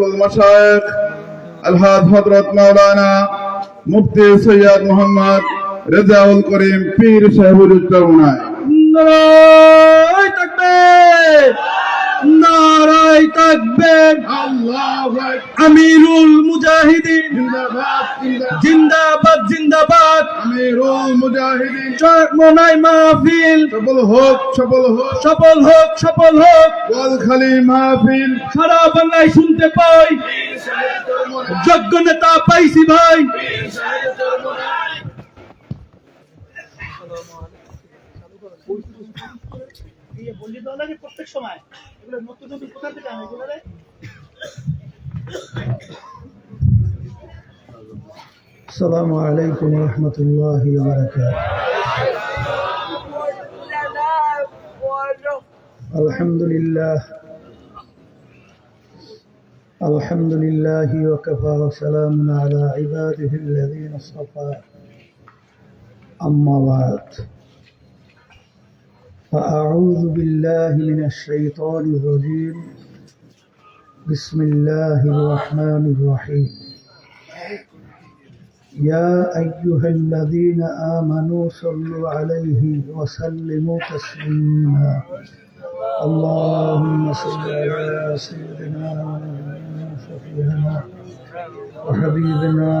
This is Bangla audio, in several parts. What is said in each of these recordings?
المشايخ الحاج حضرت مولانا মুফতি সৈয়দ মোহাম্মদ রেজাউল করিম পীর সাহেবুর উত্তরণায় নারায় আল্লাহু আমিরুল মুজাহিদিন। জিন্দাবাদ জিন্দাবাদ। আমিরুল মুজাহিদিন। চরমনাই মাহফিল। সফল হোক সফল হোক। সফল হোক সফল হোক। গোয়ালখালী মাহফিল। সারা বাংলায় শুনতে পাই। যোগ্য নেতা পাইছি ভাই। দিয়ে বলি দেওয়া লাগে প্রত্যেক সময়। السلام عليكم ورحمة الله وبركاته. الحمد لله. الحمد لله وكفى وسلام على عباده الذين اصطفى. أما بعد. فأعوذ بالله من الشيطان الرجيم. بسم الله الرحمن الرحيم. يا أيها الذين آمنوا صلوا عليه وسلموا تسليما. اللهم صل على سيدنا وشفيعنا وحبيبنا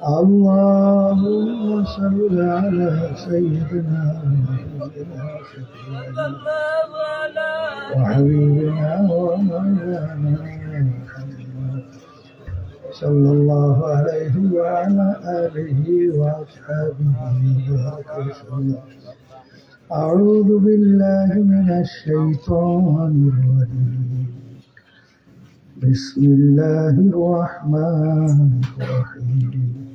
اللهم صل على سيدنا وشفيعنا وحبيبنا ومولانا محمد صلى الله عليه وعلى آله وأصحابه أعوذ بالله من الشيطان الرجيم. بسم الله الرحمن الرحيم.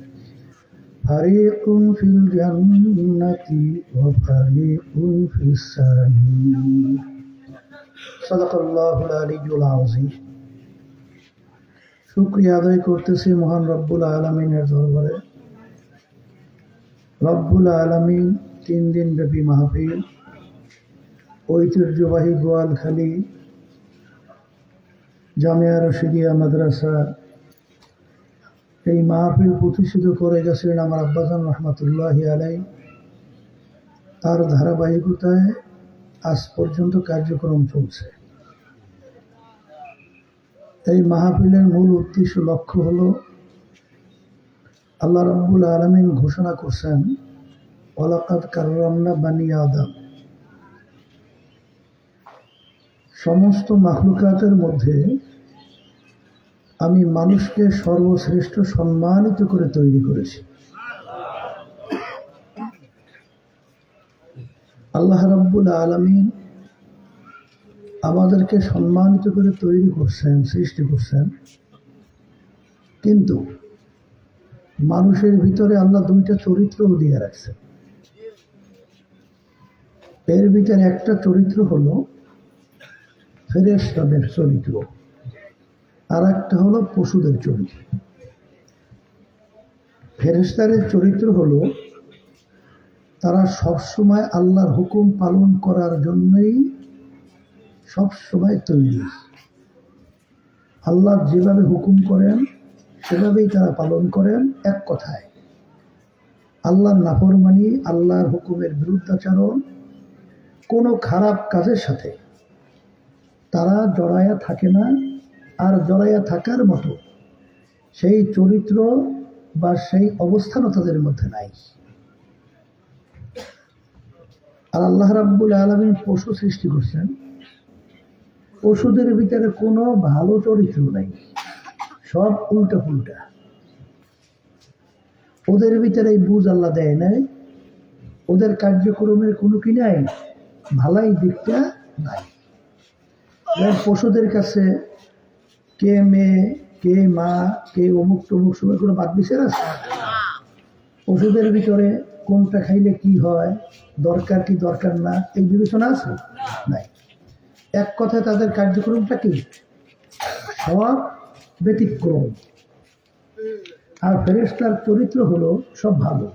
فريق في الجنة وفريق في السعير صدق الله العلي العظيم শুক্রিয়া আদায় করতেছি মহান রব্বুল আলমিনের দরবারে রব্বুল আলমিন তিন দিন ব্যাপী মাহফিল ঐতিহ্যবাহী গোয়ালখালী জামিয়া রশিদিয়া মাদ্রাসা এই মাহফিল প্রতিষ্ঠিত করে গেছিলেন আমার আব্বাজান রহমতুল্লাহ আলাই তার ধারাবাহিকতায় আজ পর্যন্ত কার্যক্রম চলছে। এই মাহফিলের মূল উদ্দেশ্য লক্ষ্য হল, আল্লাহ রব্বুল আলমিন ঘোষণা করছেন ওলাকাত কার্রামনা বানি আদম। সমস্ত মাখলুকাতের মধ্যে আমি মানুষকে সর্বশ্রেষ্ঠ সম্মানিত করে তৈরি করেছি। আল্লাহ রব্বুল আলমিন আমাদেরকে সম্মানিত করে তৈরি করছেন, সৃষ্টি করছেন। কিন্তু মানুষের ভিতরে আল্লাহ দুইটা চরিত্রও দিয়ে রাখছেন। এর ভিতরে একটা চরিত্র হলো ফেরেস্তাদের চরিত্র। আর একটা হলো পশুদের চরিত্র। ফেরেস্তাদের চরিত্র হলো, তারা সবসময় আল্লাহর হুকুম পালন করার জন্যই সব সময় তৈরি। আল্লাহ যেভাবে হুকুম করেন, সেভাবেই তারা পালন করেন এক কথায়। আল্লাহর নাফরমানি, আল্লাহর হুকুমের বিরুদ্ধাচরণ কোনো খারাপ কাজের সাথে তারা জড়ায়া থাকে না আর জড়াইয়া থাকার মতো। সেই চরিত্র বা সেই অবস্থানও তাদের মধ্যে নাই। আর আল্লাহ রাব্বুল আলমী পশু সৃষ্টি করছেন। পশুদের ভিতরে কোনো ভালো চরিত্র নাই। সব উল্টা পুল্টা ওদের ভিতরে এই বুঝ আল্লাহ দেয় নাই। ওদের কার্যক্রমের কোনো কি নাই? ভালাই দিকটা নাই। পশুদের কাছে কে মেয়ে কে মা, কে অমুক তমুক সময় কোনো বাদ বিচার আছে? ওষুধের ভিতরে কোনটা খাইলে কি হয়, দরকার কি দরকার না, এই বিবেচনা আছে? নাই। এক কথায় তাদের কার্যক্রমটা কি? সব ব্যতিক্রম। আর ফেরেশতার চরিত্র হলো সব ভালো।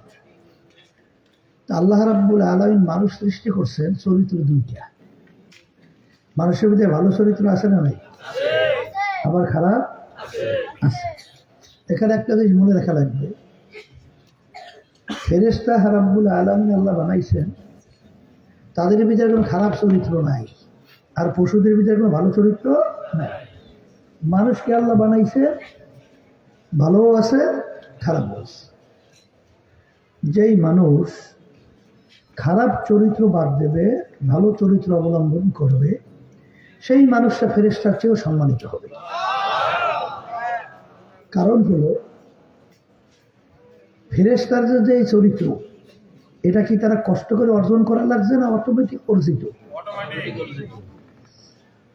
আল্লাহ রাব্বুল আলমিন মানুষ সৃষ্টি করছেন চরিত্র দুইটা। মানুষের মধ্যে ভালো চরিত্র আছে না নাই? আবার খারাপ? আছে এখানে একটা জিনিস মনে রাখা লাগবে। ফেরেস্তা হারাব্বুল আলমিন আল্লাহ বানাইছেন। তাদের ভিতরে কোনো খারাপ চরিত্র নাই। আর পশুদের ভিতরে কোনো ভালো চরিত্র নাই। মানুষকে আল্লাহ বানাইছে, ভালোও আছে, খারাপও আছে। যেই মানুষ খারাপ চরিত্র বাদ দেবে, ভালো চরিত্র অবলম্বন করবে সেই মানুষটা ফেরেস্তার চেয়েও সম্মানিত হবে। কারণ হলো ফেরেস্তার যে এই চরিত্র, এটা কি তারা কষ্ট করে অর্জন করা লাগছে না অটোমেটিক অর্জিত?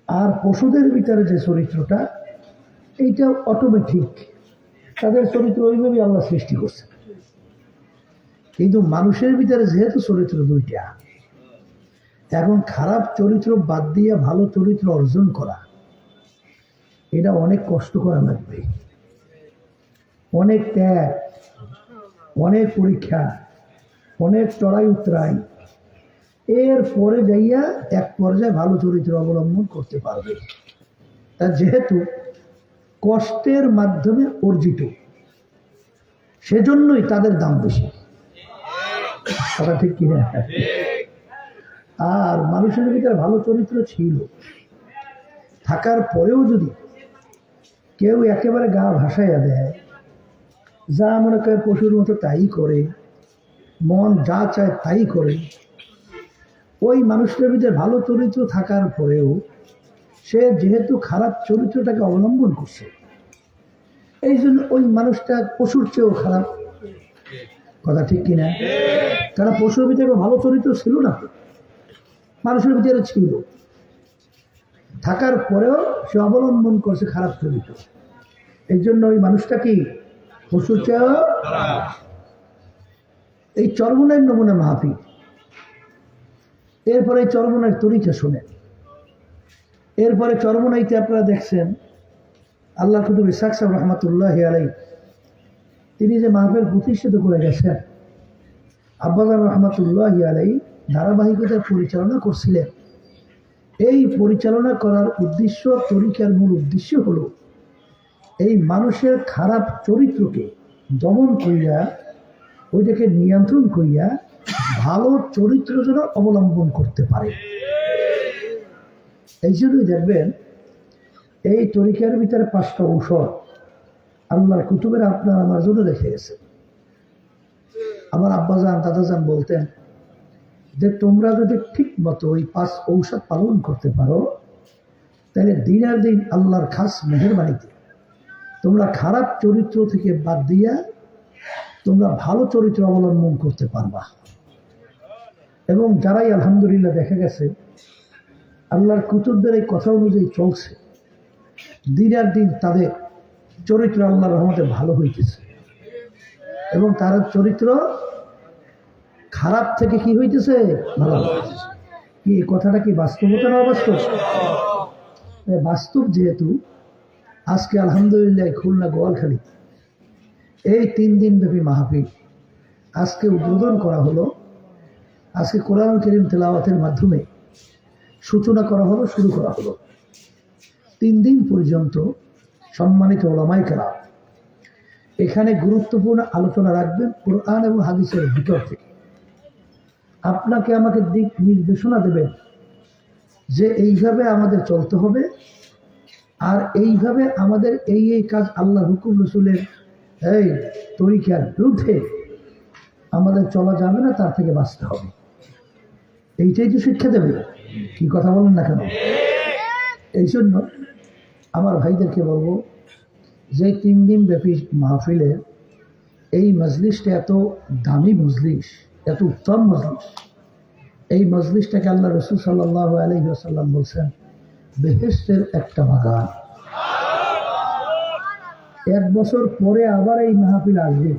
আর পশুদের ভিতরে যে চরিত্রটা, এইটা অটোমেটিক তাদের চরিত্র ওইভাবেই আল্লাহ সৃষ্টি করছে কিন্তু মানুষের ভিতরে যেহেতু চরিত্র দুইটা এখন খারাপ চরিত্র বাদ দিয়ে ভালো চরিত্র অর্জন করা। এটা অনেক কষ্ট করা লাগবে। অনেক ত্যাগ, অনেক পরীক্ষা, অনেক চড়াই উতরাই। এর পরে যাইয়া এক পর্যায়ে ভালো চরিত্র অবলম্বন করতে পারবে। তা যেহেতু কষ্টের মাধ্যমে অর্জিত, সেজন্যই তাদের দাম বেশি। কথা ঠিক কিনা? আর মানুষের ভিতরে ভালো চরিত্র ছিল। থাকার পরেও যদি কেউ একেবারে গা ভাসাইয়া দেয় যা মনে করে পশুর মতো তাই করে মন যা চায় তাই করে ওই মানুষটার ভিতরে ভালো চরিত্র থাকার পরেও সে যেহেতু খারাপ চরিত্রটাকে অবলম্বন করছে এই জন্য ওই মানুষটা পশুর চেয়েও খারাপ। কথা ঠিক কিনা? তারা পশুর ভিতরে ভালো চরিত্র ছিল না। মানুষের ভিতরে ছিল। থাকার পরেও সে অবলম্বন করছে খারাপ চরিত্র। এই জন্য ওই মানুষটা কি? এই চরমনের নমুনা মাহাফি এরপরে চরমনের তরিকা শোনেন। এরপরে চরমনাইতে আপনারা দেখছেন আল্লাহ কুতুব ইসাক সাহেব রহমতুল্লাহ আলাই তিনি যে মাহফিল প্রতিষ্ঠিত করে গেছেন, আব্বাজান রহমতুল্লাহ আলাই ধারাবাহিকতার পরিচালনা করছিলেন। এই পরিচালনা করার উদ্দেশ্য, তরিকার মূল উদ্দেশ্য হলো, এই মানুষের খারাপ চরিত্রকে দমন করিয়া, ওইটাকে নিয়ন্ত্রণ করিয়া ভালো চরিত্র যেন অবলম্বন করতে পারে। এই জন্যই দেখবেন, এই তরিকার ভিতরে পাঁচটা ঔষধ আল্লাহর কুতুবের আপনার আমার জন্য রেখে গেছে। আমার আব্বা যান দাদা যান বলতেন যে তোমরা যদি ঠিক মতো ওই পাঁচ ঔষধ পালন করতে পারো, তাহলে দিনের দিন আল্লাহর খাস মেহরবানিতে তোমরা খারাপ চরিত্র থেকে বাদ দিয়া তোমরা ভালো চরিত্র অবলম্বন করতে পারবা। এবং যারাই আলহামদুলিল্লাহ দেখা গেছে, আল্লাহর কুতুবদের এই কথা অনুযায়ী চলছে দিন দিনের দিন তাদের চরিত্র আল্লাহর রহমতে ভালো হইতেছে এবং তার চরিত্র খারাপ থেকে কি হইতেছে? ভালো কি, কথাটা কি বাস্তবতা না অবাস্তব? বাস্তব যেহেতু, আজকে আলহামদুলিল্লাহ খুলনা গোয়ালখালী। এই তিন দিন ব্যাপী মাহফিল। আজকে উদ্বোধন করা হলো, আজকে কোরআন করিম তেলাওয়াতের মাধ্যমে সূচনা করা হলো, শুরু করা হলো। তিন দিন পর্যন্ত সম্মানিত ওলামাই কেরাম, এখানে গুরুত্বপূর্ণ আলোচনা রাখবেন কোরআন এবং হাদিসের ভিতর থেকে। আপনাকে আমাকে দিক নির্দেশনা দেবেন যে এইভাবে আমাদের চলতে হবে আর এইভাবে আমাদের এই এই কাজ আল্লাহ হুকুম রসুলের, এই তরিকার বিরুদ্ধে আমাদের চলা যাবে না, তার থেকে বাঁচতে হবে। এইটাই তো শিক্ষা দেবে। কি কথা বলেন না কেন? এই জন্য আমার ভাইদেরকে বলব যে তিন দিন ব্যাপী মাহফিলে এই মজলিসটা এত দামি মজলিস। এত উত্তম মজলিস। এই মজলিসটাকে আল্লাহ রসুল সাল্লাহ আলহিহাসাল্লাম বলছেন বেহেস্তের একটা বাগান। এক বছর পরে আবার এই মাহফিল আসবে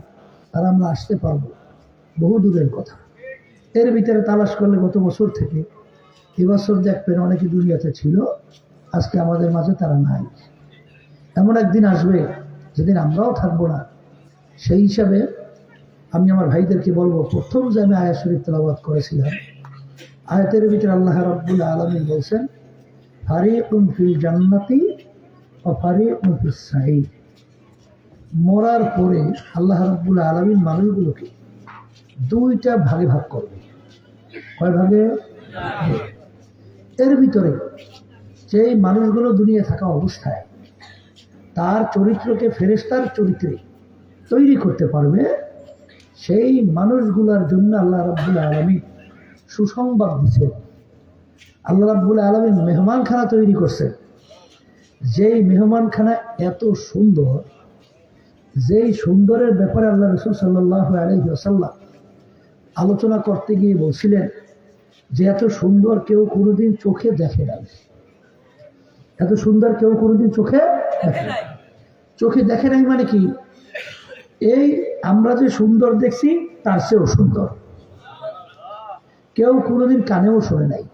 আর আমরা আসতে পারব। বহু দূরের কথা। এর ভিতরে তালাশ করলে গত বছর থেকে এবছর দেখবেন অনেকে দুনিয়াতে ছিল, আজকে আমাদের মাঝে তারা নাই। এমন একদিন আসবে, যেদিন আমরাও থাকব না। সেই হিসাবে আমি আমার ভাইদেরকে বলব, প্রথম যে আমি আয়া শরীফ তেলাবাদ করেছিলাম, আয়াতের ভিতরে আল্লাহ রাব্বুল আলমী বলছেন ফারিকুন ফিল জান্নাতি ও ফারিকুন ফিল সাঈদ। মরার পরে আল্লাহ রাব্বুল আলমিন মানুষগুলোকে দুইটা ভাগে ভাগ করবে। কয় ভাগে? এর ভিতরে যেই মানুষগুলো দুনিয়া থাকা অবস্থায়, তার চরিত্রকে ফেরেস্তার চরিত্রে তৈরি করতে পারবে সেই মানুষগুলোর জন্য আল্লাহ রাব্বুল আলমী সুসংবাদ দিচ্ছে আল্লাহ রাব্বুল আলমী মেহমানখানা তৈরি করছে। যেই মেহমানখানা এত সুন্দর যেই সুন্দরের ব্যাপারে আল্লাহ রসুল সাল্লাহ আলহি আসাল্লাম আলোচনা করতে গিয়ে বলছিলেন যে এত সুন্দর কেউ কোনোদিন চোখে দেখে নাই। এত সুন্দর কেউ কোনোদিন চোখে দেখে চোখে দেখে নাই মানে কি? এই আমরা যে সুন্দর দেখছি, তার চেয়েও সুন্দর। কেউ কোনোদিন কানেও শোনে নাই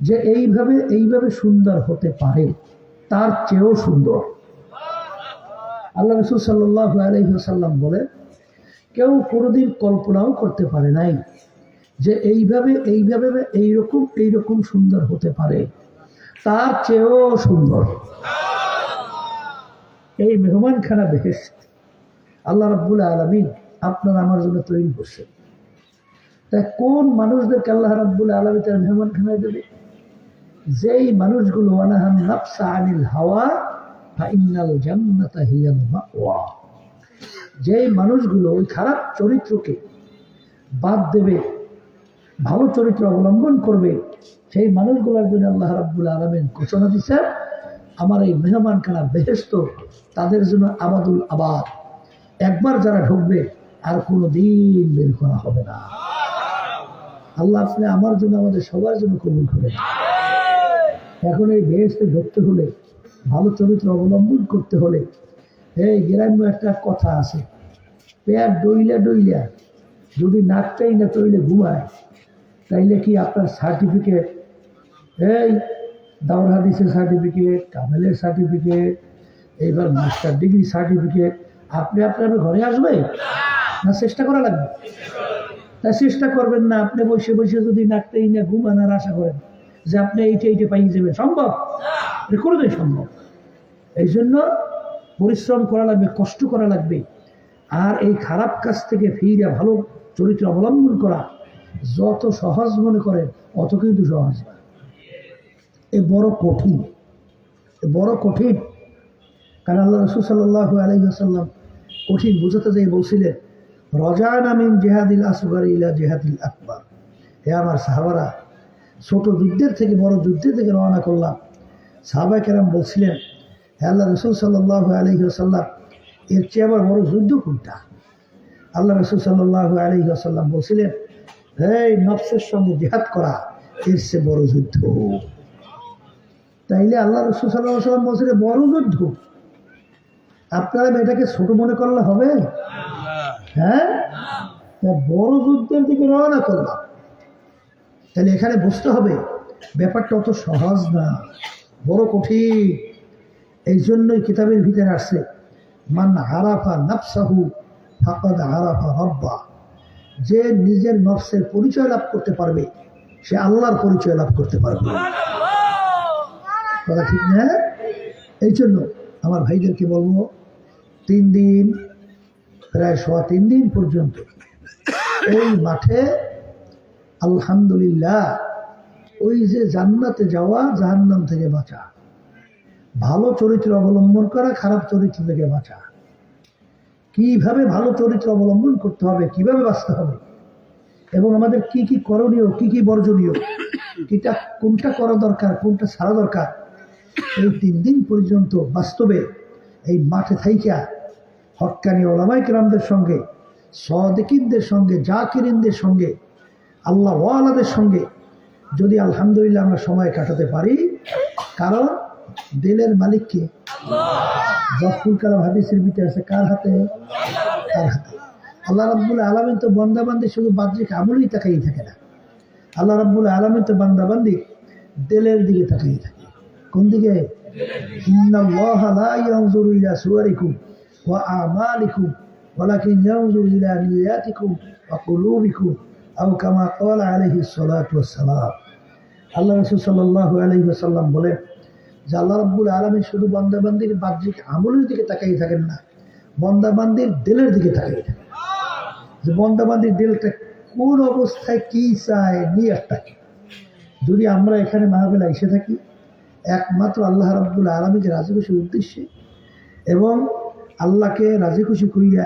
যে এইভাবে এইভাবে সুন্দর হতে পারে, তার চেয়েও সুন্দর। আল্লাহ রসুল সাল্লাহ আলহিহাসাল্লাম বলে কেউ কোনোদিন কল্পনাও করতে পারে নাই যে এইভাবে এইভাবে, এইরকম এইরকম সুন্দর হতে পারে, তার চেয়েও সুন্দর। এই মেহমানখানা বেহেস্ট আল্লাহ রাব্বুল আলমিন আপনার আমার জন্য তৈরি করছেন। তাই কোন মানুষদেরকে আল্লাহ রাব্বুল আলমী তার মেহমানখানায় দেবে? যেই মানুষগুলো আনাহান নাফসা আনিল হাওয়া ফাইনাল জান্নাতা হিয়াল মাওয়া। যেই মানুষগুলো ওই খারাপ চরিত্রকে বাদ দেবে, ভালো চরিত্র অবলম্বন করবে, সেই মানুষগুলোর জন্য আল্লাহ রাব্বুল আলমিন ঘোষণা দিচ্ছেন, আমার এই মেহমানখানা বেহেস্ত তাদের জন্য আবাদুল আবাদ। একবার যারা ঢুকবে, আর কোনো দিন বের করা হবে না। আল্লাহ আপনি আমার জন্য, আমাদের সবার জন্য কবুল করেন। এখন এই বেহেস্তে ঢুকতে হলে, ভালো চরিত্র অবলম্বন করতে হলে, এই গ্রাম্য একটা কথা আছে। পেয়ার ডইলা ডইলা, যদি নাকটাই না তৈলে ঘুমায়, তাইলে কি আপনার সার্টিফিকেট? এই দাউর হাদিসের সার্টিফিকেট, কামেলের সার্টিফিকেট, এইবার মাস্টার ডিগ্রি সার্টিফিকেট আপনি আপনার ঘরে আসবে? না, চেষ্টা করা লাগবে। তা চেষ্টা করবেন না, আপনি বসে বসে যদি নাকটাই না ঘুমানোর আশা করেন যে আপনি এইটা এইটা পাইয়ে যাবেন। সম্ভব? কোনোদিন সম্ভব। এই জন্য পরিশ্রম করা লাগবে, কষ্ট করা লাগবে। আর এই খারাপ কাজ থেকে ফিরে ভালো চরিত্র অবলম্বন করা যত সহজ মনে করেন, অত কিন্তু সহজ। এ বড় কঠিন। বড় কঠিন। কারণ আল্লাহ রসুল সাল্লাহ আলহিহাসাল্লাম কঠিন বুঝাতে যেয়ে বলছিলেন রজান আমিন জেহাদিল আসগর ইলা জেহাদিল আকবর। হে আমার সাহাবারা, ছোট যুদ্ধের থেকে, বড় যুদ্ধের থেকে রওনা করলাম। সাহাবা কেরাম বলছিলেন, হে আল্লাহ রসুল সাল্লাহ আলহিহাসাল্লাম এর চেয়ে আবার বড় যুদ্ধ কোনটা? আল্লাহ রসুল সাল্লাহ আলহিহাসাল্লাম বলছিলেন এই নফসের সঙ্গে জেহাদ করা, এর চেয়ে বড় যুদ্ধ। তাইলে আল্লাহ রসুল সাল্লাহ সাল্লাম বলছিলেন, বড় যুদ্ধ। আপনারা এটাকে ছোট মনে করলে হবে? হ্যাঁ? বড় যুদ্ধের দিকে রওনা করলাম। তাহলে এখানে বুঝতে হবে। ব্যাপারটা অত সহজ না। বড় কঠিন। এই জন্যই কিতাবের ভিতরে আসছে, মান হারাফা নাফসাহু ফাকাদ হারাফা রব্বা। যে নিজের নফসের পরিচয় লাভ করতে পারবে, সে আল্লাহর পরিচয় লাভ করতে পারবে। কথা ঠিক না? এই জন্য আমার ভাইদেরকে বলব তিন দিন, প্রায় সোয়া তিন দিন পর্যন্ত। এই মাঠে, আলহামদুলিল্লাহ, ওই যে জান্নাতে যাওয়া জাহান্নাম থেকে বাঁচা। ভালো চরিত্র অবলম্বন করা, খারাপ চরিত্র থেকে বাঁচা। কীভাবে ভালো চরিত্র অবলম্বন করতে হবে, কীভাবে বাঁচতে হবে? এবং আমাদের কি কি করণীয়, কি কি বর্জনীয়, কিটা, কোনটা করা দরকার, কোনটা ছাড়া দরকার, এই তিন দিন পর্যন্ত বাস্তবে এই মাঠে থাইকা হক্কানি ওলামাই কেরামদের সঙ্গে সদিকিনদের সঙ্গে জাকিরিনদের সঙ্গে আল্লাহ ওয়ালাদের সঙ্গে যদি আলহামদুলিল্লাহ আমরা সময় কাটাতে পারি কারণ দিলের মালিককে জফুল কালাম হাদিসের ভিতরে আছে কার হাতে? কার হাতে? আল্লাহ রাব্বুল আলমিন তো বন্দাবান্দি শুধু বাহ্যিক আমলেই তাকাই থাকে না। আল্লাহ রাব্বুল আলমিন তো বান্দাবান্দি দিলের দিকে তাকাই থাকে। কোন দিকে? ইন্নাল্লাহা লা ইয়ানজুরু ইলা সুওয়ারিকুম ইয়ানজুরু ইলা নিয়াতিকুম ওয়া কুলুবিকুম আও কামা ক্বালা আলাইহিস সালাতু ওয়াস সালাম আল্লাহ রাসূল সাল্লাল্লাহু আলাইহি ওয়াসাল্লাম বলেন, যে আল্লাহ রাব্বুল আলামিন শুধু বান্দাবান্দির বাহ্যিক আমলের দিকে তাকাই থাকেন না, বন্দাবান্দির দিলের দিকে তাকাই থাকেন। যে বন্দাবান্দির দিলটা কোন অবস্থায় কি চায় নিয়তটা কি যদি আমরা এখানে মাহবেলা এসে থাকি, একমাত্র আল্লাহ রাব্বুল আলমীকে রাজি উদ্দেশ্যে এবং আল্লাহকে রাজি খুশি করিয়া